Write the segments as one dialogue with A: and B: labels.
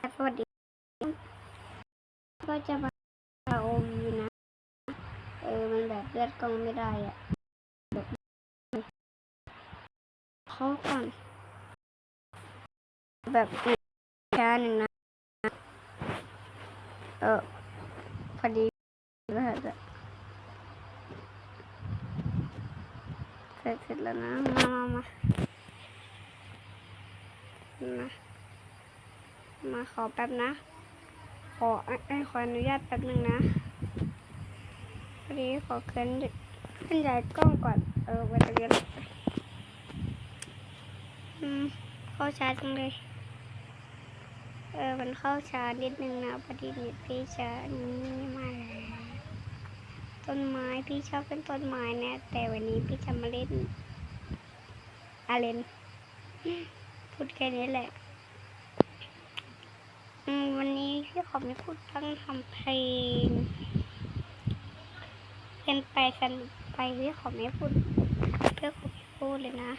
A: สวัสดี ก็จะมาโอวีนะ เออ มันแบบเลือดกองไม่ได้อะแบบเขาก่อนแบบช้าหนึ่งนะ เออ พอดีแล้วจะเสร็จเสร็จแล้วนะ มามามา มาขอแป๊บนะ ขอไอ้ขออนุญาตแป๊บหนึ่งนะพอดีขอเคลื่อนเคลื่อนย้ายกล้องก่อน เออแบตเตอรี่หมดอืมเข้าชาร์จังเลย เออมันเข้าชาร์จนิดนึงนะพอดีนิดพี่ชาร์จนี่มาแล้วต้นไม้พี่ชอบเป็นต้นไม้นะ แต่วันนี้พี่จะมาเล่นอาเลนพูดแค่นี้แหละ วันนี้พี่ขอไม่พูดตั้งทำเพลงเป็นไปกันไปพี่ขอไม่พูดเพื่อขอไม่พูดเลยนะ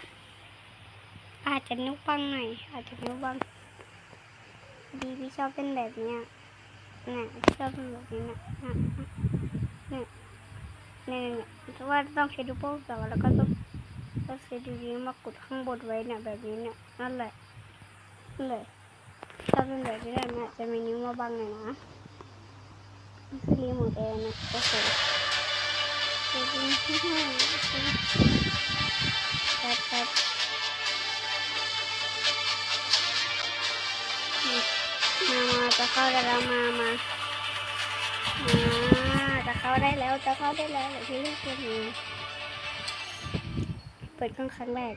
A: อาจจะนึกบ้างหน่อยอาจจะนึกบ้างดีพี่ชอบเป็นแบบเนี้ยน่ะชอบเป็นแบบนี้นะน่ะเนี่ยเนี่ยเนี่ยเพราะว่าต้องใช้ดูโป้งต่อแล้วก็ต้องต้องใช้ดูนี้มากดข้างบนไว้เนี่ยแบบนี้เนี่ยนั่นแหละนั่นแหละ ถ้าเป็นแบบนี้ได้นะจะมีนิ้วมาบังหน่อยนะนี่คือรีโมทแอร์นะโอ้โหเดี๋ยวดูที่ห้องแป๊บแป๊บมามาจะเข้าได้แล้วมามามาจะเข้าได้แล้วจะเข้าได้แล้วเดี๋ยวพี่เรียกตัวนี้เปิดเครื่องครั้งแรก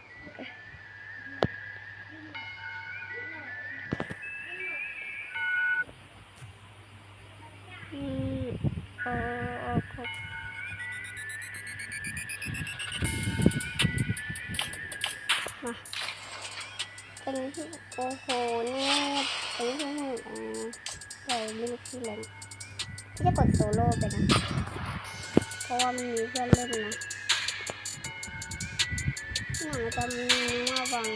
A: โอ้โหเนี่ยตอนนี้ที่หนึ่งอ่าใส่ไม่รู้ที่เล่นพี่จะกดโซโล่ไปนะ เพราะว่ามันมีเพื่อนเล่นนะหนังจะมีมาบัง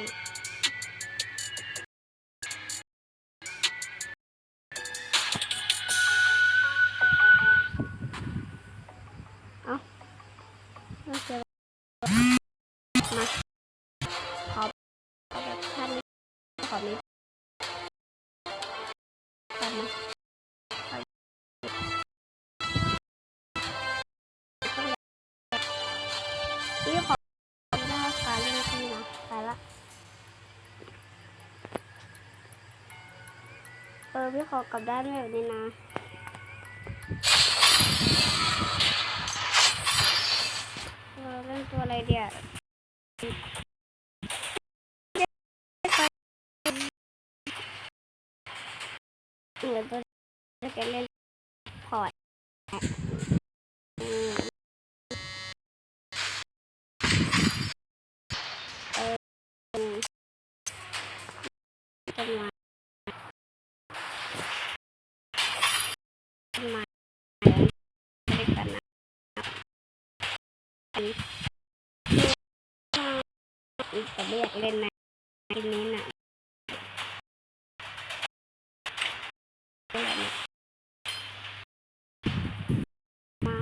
A: พี่ขอกลับด้านแบบนี้นะเราเล่นตัวอะไรเดียวเหมือนตัวจะเล่นพอร์ต นนี้แต่ไม่อยากเล่นนะในนี้นะเล่นอะไรเนี่ยมา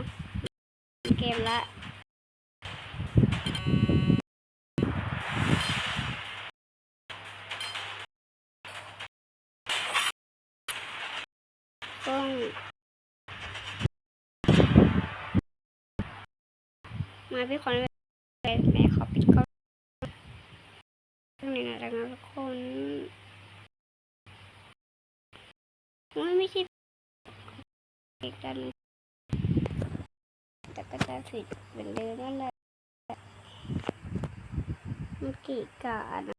A: เกมละต้อง มาพี่ขอแม่ขอปิดกล้องตรงนี้นะดังนั้นทุกคนไม่ไม่ใช่อีกด้านนึงแต่ก็จะผิดเหมือนเดิมนั่นแหละมันกี่กาดนะ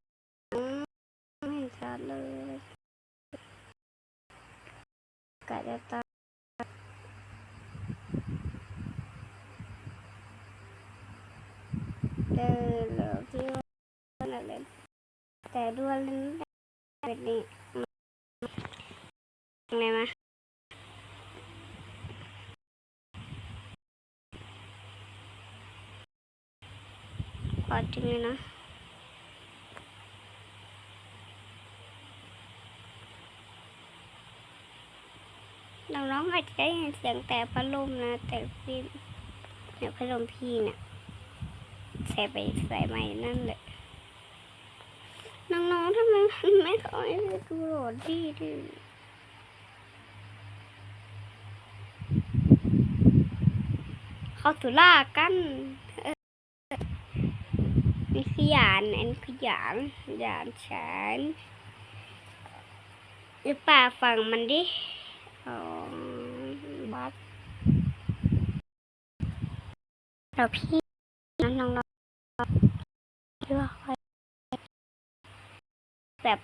A: ไม่เห็นชัดเลยกาจะตายเดินเหรอพี่ว่าอะไร แต่ด้วยเล่นแบบนี้ไงมาขอจริงเลยนะน้องๆอาจจะได้ยินเสียงแต่พัดลมนะ แต่พี่เนี่ยพัดลมพี่เนี่ยใส่ไปใส่ใหม่นั่นแหละ น้องๆทำไมมันไม่ขอให้ไปดูโหลดดีดิเขาสุล่ากันเออนี่คือหยานอันคือหยานหยานฉันหรือป่าฟังมันดิอ๋อบัสเราพี่ แบบ